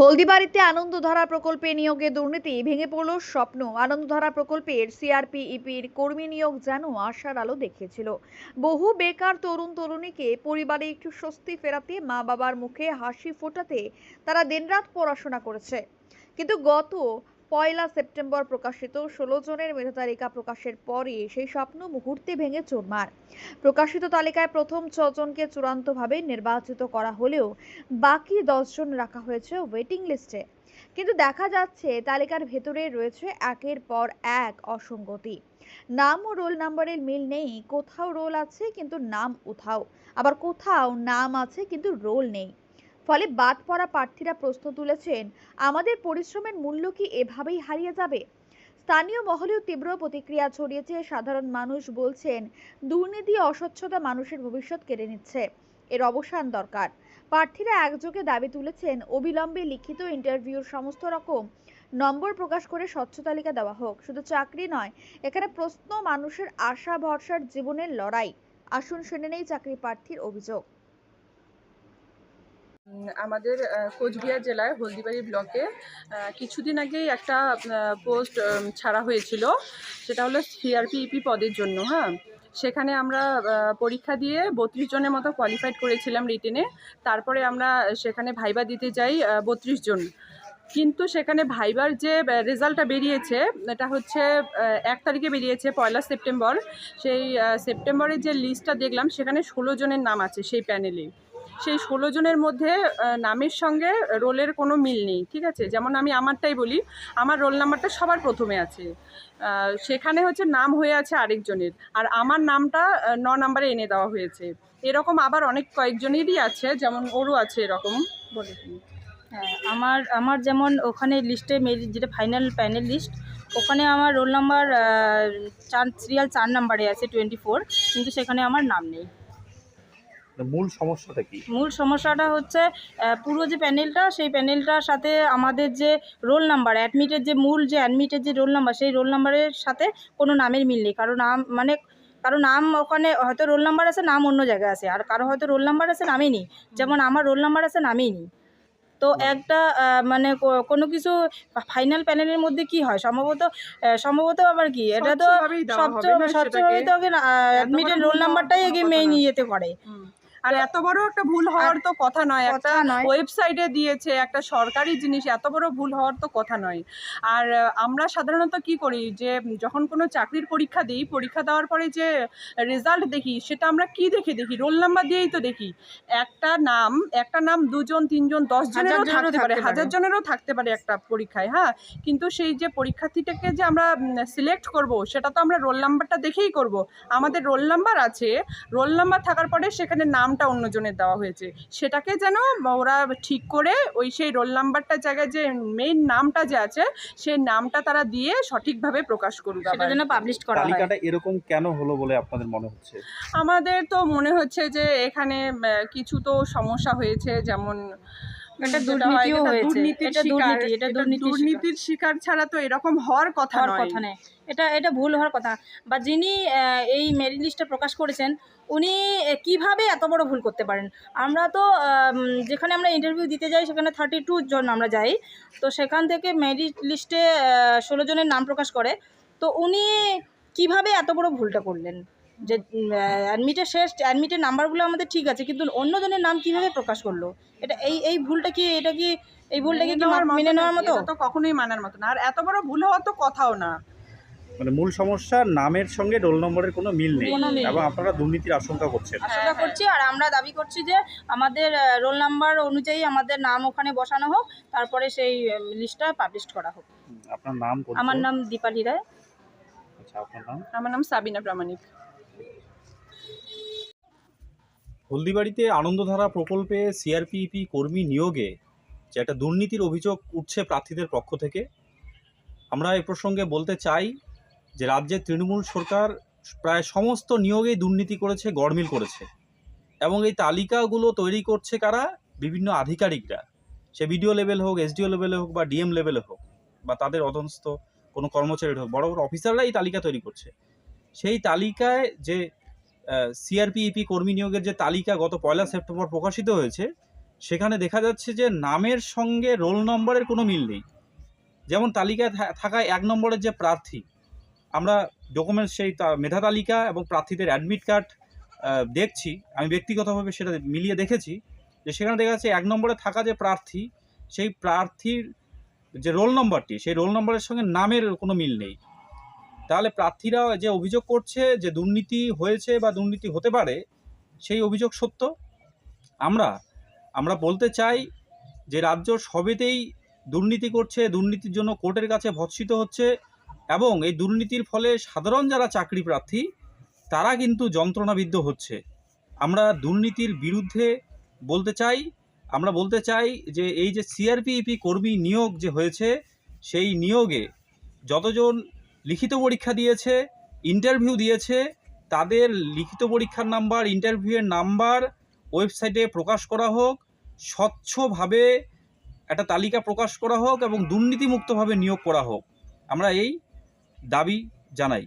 হলদিবাড়িতে আনন্দধারা প্রকল্পে নিয়োগে দুর্নীতি, ভেঙে পড়ল স্বপ্ন। আনন্দধারা প্রকল্পের সিআরপিইপির কর্মী নিয়োগ যেন আশার আলো দেখিয়েছিল বহু বেকার তরুণ তরুণীকে পরিবারে একটু স্বস্তি ফেরাতে মা বাবার মুখে হাসি ফোটাতে তারা দিনরাত পড়াশোনা করেছে। কিন্তু গত পয়লা সেপ্টেম্বর প্রকাশিত ষোলো জনের মেধা তালিকা প্রকাশের পরে সেই স্বপ্ন মুহূর্তে ভেঙে চোরমার। প্রকাশিত তালিকায় প্রথম ছজনকে চূড়ান্তভাবে নির্বাচিত করা হলেও বাকি দশজন রাখা হয়েছে ওয়েটিং লিস্টে কিন্তু দেখা যাচ্ছে তালিকার ভেতরে রয়েছে একের পর এক অসঙ্গতি। নাম ও রোল নাম্বারের মিল নেই, কোথাও রোল আছে কিন্তু নাম উঠাও আবার কোথাও নাম আছে কিন্তু রোল নেই। ফলে বাদ পড়া প্রার্থীরা প্রশ্ন তুলেছেন, আমাদের পরিশ্রমের মূল্য কি এভাবেই হারিয়ে যাবে? স্থানীয় মহলেও তীব্র প্রতিক্রিয়া ছড়িয়েছে। সাধারণ মানুষ বলছেন, দুর্নীতি, অস্বচ্ছতা মানুষের ভবিষ্যৎ কেড়ে নিচ্ছে। এর অবসান দরকার। প্রার্থীরা একযোগে দাবি তুলেছেন, অবিলম্বে লিখিত ইন্টারভিউর সমস্ত রকম নম্বর প্রকাশ করে স্বচ্ছ তালিকা দেওয়া হোক। শুধু চাকরি নয়, এখানে প্রশ্ন মানুষের আশা ভরসার জীবনের লড়াই। আসুন শুনে নেই চাকরি প্রার্থীর অভিযোগ। আমাদের কোচবিহার জেলায় হলদিবাড়ি ব্লকে কিছুদিন আগেই একটা পোস্ট ছাড়া হয়েছিল। সেটা হলো সিআরপিইপি পদের জন্য হ্যাঁ? সেখানে আমরা পরীক্ষা দিয়ে বত্রিশ জনের মতো কোয়ালিফাইড করেছিলাম রিটেনে তারপরে আমরা সেখানে ভাইবা দিতে যাই বত্রিশ জন। কিন্তু সেখানে ভাইবার যে রেজাল্টটা বেরিয়েছে, এটা হচ্ছে এক তারিখে বেরিয়েছে, পয়লা সেপ্টেম্বর। সেই সেপ্টেম্বরের যে লিস্টটা দেখলাম, সেখানে ষোলো জনের নাম আছে সেই প্যানেলে সেই ষোলো জনের মধ্যে নামের সঙ্গে রোলের কোনো মিল নেই, ঠিক আছে? যেমন আমি আমারটাই বলি, আমার রোল নাম্বারটা সবার প্রথমে আছে। সেখানে হচ্ছে নাম হয়ে আছে আরেকজনের, আর আমার নামটা ন নাম্বারে এনে দেওয়া হয়েছে। এরকম আবার অনেক কয়েকজনেরই আছে, যেমন ওরও আছে এরকম, বলে হ্যাঁ আমার আমার যেমন ওখানে লিস্টে মেরিট যেটা ফাইনাল প্যানেল লিস্ট, ওখানে আমার রোল নাম্বার চার, সিরিয়াল চার নাম্বারে আছে, টোয়েন্টি ফোর, কিন্তু সেখানে আমার নাম নেই। মূল সমস্যাটা কি? মূল সমস্যাটা হচ্ছে পুরো যে প্যানেলটা সেই প্যানেলটার সাথে আমাদের যে রোল নাম্বার অ্যাডমিটের যে মূল যে অ্যাডমিটের যে রোল নাম্বার সেই রোল নাম্বারের সাথে কোনো নামের মিল নেই। কারও নাম মানে কারও নাম ওখানে হয়তো রোল নাম্বার আছে নাম অন্য জায়গায় আছে। আর কারও হয়তো রোল নাম্বার আছে নামই নেই। যেমন আমার রোল নাম্বার আছে নামই নেই। তো একটা মানে কোনো কিছু ফাইনাল প্যানেলের মধ্যে কি হয়? সম্ভবত সম্ভবত আবার কি? এটা তো সবচেয়ে সেটাকে। তো আগে অ্যাডমিটের রোল নাম্বারটাই আগে মেইন। ইয়েতে করে। আর এত বড় একটা ভুল হওয়ার তো কথা নয়। একটা ওয়েবসাইটে দিয়েছে একটা সরকারি জিনিস এত বড় ভুল হওয়ার তো কথা নয়। আর আমরা সাধারণত কি করি যে যখন কোনো চাকরির পরীক্ষা দিই পরীক্ষা দেওয়ার পরে যে রেজাল্ট দেখি সেটা আমরা কি দেখে দেখি? রোল নাম্বার দিয়েই তো দেখি। একটা নাম একটা নাম দুজন তিনজন দশ জনেরও থাকতে পারে হাজার জনেরও থাকতে পারে একটা পরীক্ষায় হ্যাঁ? কিন্তু সেই যে পরীক্ষার্থীটাকে যে আমরা সিলেক্ট করব সেটা তো আমরা রোল নাম্বারটা দেখেই করব। আমাদের রোল নাম্বার আছে। রোল নাম্বার থাকার পরে সেখানে নামটা অন্যজনের দেওয়া হয়েছে। সেটাকে যেন ওরা ঠিক করে ওই সেই রোল নাম্বারটার জায়গায় যে মেইন নামটা যে আছে সেই নামটা তারা দিয়ে সঠিকভাবে প্রকাশ করুক সেটা যেন পাবলিশ করা হয়। তালিকাটা এরকম কেন হলো বলে আপনাদের মনে হচ্ছে? আমাদের তো মনে হচ্ছে যে এখানে কিছু তো সমস্যা হয়েছে যেমন এটা দুর্নীতিও হয়েছে। দুর্নীতির এটা শিকার দুর্নীতি, এটা এটা দুর্নীতির শিকার। ছাড়া তো এরকম হওয়ার কথা হওয়ার কথা নেই। এটা এটা ভুল হওয়ার কথা। বা যিনি এই মেরিট লিস্টটা প্রকাশ করেছেন উনি কীভাবে এত বড় ভুল করতে পারেন? আমরা তো যেখানে আমরা ইন্টারভিউ দিতে যাই সেখানে থার্টি টু জন আমরা যাই। তো সেখান থেকে মেরিট লিস্টে ষোলো জনের নাম প্রকাশ করে। তো উনি কীভাবে এত বড় ভুলটা করলেন? যে অ্যাডমিটের শেষ অ্যাডমিটের নাম্বারগুলো আমাদের ঠিক আছে কিন্তু অন্যজনের নাম কীভাবে প্রকাশ করল? এটা এই এই ভুলটা কি এটা কি এই ভুলটাকে কি মেনে নেওয়ার মতো তো কখনোই মানার মতো না। আর এত বড় ভুল হওয়ার তো কথাও না। মানে মূল সমস্যা নামের সঙ্গে রোল নম্বরের কোনো মিল নেই এবং আপনারা দুর্নীতির আশঙ্কা করছেন। আশঙ্কা করছি আর আমরা দাবি করছি যে আমাদের রোল নাম্বার অনুযায়ী আমাদের নাম ওখানে বসানো হোক তারপরে সেই লিস্টটা পাবলিশ করা হোক। আপনার নাম আমার নাম দীপালি রায়। আচ্ছা আপনার নাম? আমার নাম সাবিনা প্রামাণিক। হলদিবাড়িতে আনন্দধারা প্রকল্পে সিআরপিইপি কর্মী নিয়োগে যে একটা দুর্নীতির অভিযোগ উঠছে প্রার্থীদের পক্ষ থেকে, আমরা এ প্রসঙ্গে বলতে চাই যে রাজ্যের তৃণমূল সরকার প্রায় সমস্ত নিয়োগেই দুর্নীতি করেছে, গড়মিল করেছে এবং এই তালিকাগুলো তৈরি করছে কারা? বিভিন্ন আধিকারিকরা। সে বিডিও লেভেল হোক, এসডিও লেভেলে হোক বা ডিএম লেভেলে হোক বা তাদের অধস্থ কোনো কর্মচারী হোক, বড় বড় অফিসাররা এই তালিকা তৈরি করছে। সেই তালিকায় যে সিআরপিইপি কর্মী নিয়োগের যে তালিকা গত পয়লা সেপ্টেম্বর প্রকাশিত হয়েছে, সেখানে দেখা যাচ্ছে যে নামের সঙ্গে রোল নম্বরের কোনো মিল নেই। যেমন তালিকায় থাকা এক নম্বরের যে প্রার্থী, আমরা ডকুমেন্টস সেই মেধা তালিকা এবং প্রার্থীদের অ্যাডমিট কার্ড দেখছি, আমি ব্যক্তিগতভাবে সেটা মিলিয়ে দেখেছি, যে সেখানে দেখা যাচ্ছে এক নম্বরে থাকা যে প্রার্থী, সেই প্রার্থীর যে রোল নম্বরটি, সেই রোল নম্বরের সঙ্গে নামের কোনো মিল নেই। তাহলে প্রার্থীরা যে অভিযোগ করছে যে দুর্নীতি হয়েছে বা দুর্নীতি হতে পারে, সেই অভিযোগ সত্য? আমরা আমরা বলতে চাই যে রাজ্য সবেতেই দুর্নীতি করছে, দুর্নীতির জন্য কোর্টের কাছে ভৎসিত হচ্ছে এবং এই দুর্নীতির ফলে সাধারণ যারা চাকরি প্রার্থী, তারা কিন্তু যন্ত্রণাবিদ্ধ হচ্ছে। আমরা দুর্নীতির বিরুদ্ধে বলতে চাই, আমরা বলতে চাই যে এই যে সিআরপিইপি কর্মী নিয়োগ যে হয়েছে, সেই নিয়োগে যতজন লিখিত পরীক্ষা দিয়েছে ইন্টারভিউ দিয়েছে, তাদের লিখিত পরীক্ষার নাম্বার ইন্টারভিউয়ের নাম্বার ওয়েবসাইটে প্রকাশ করা হোক, স্বচ্ছভাবে একটা তালিকা প্রকাশ করা হোক এবং দুর্নীতিমুক্তভাবে নিয়োগ করা হোক। আমরা এই দাবি জানাই।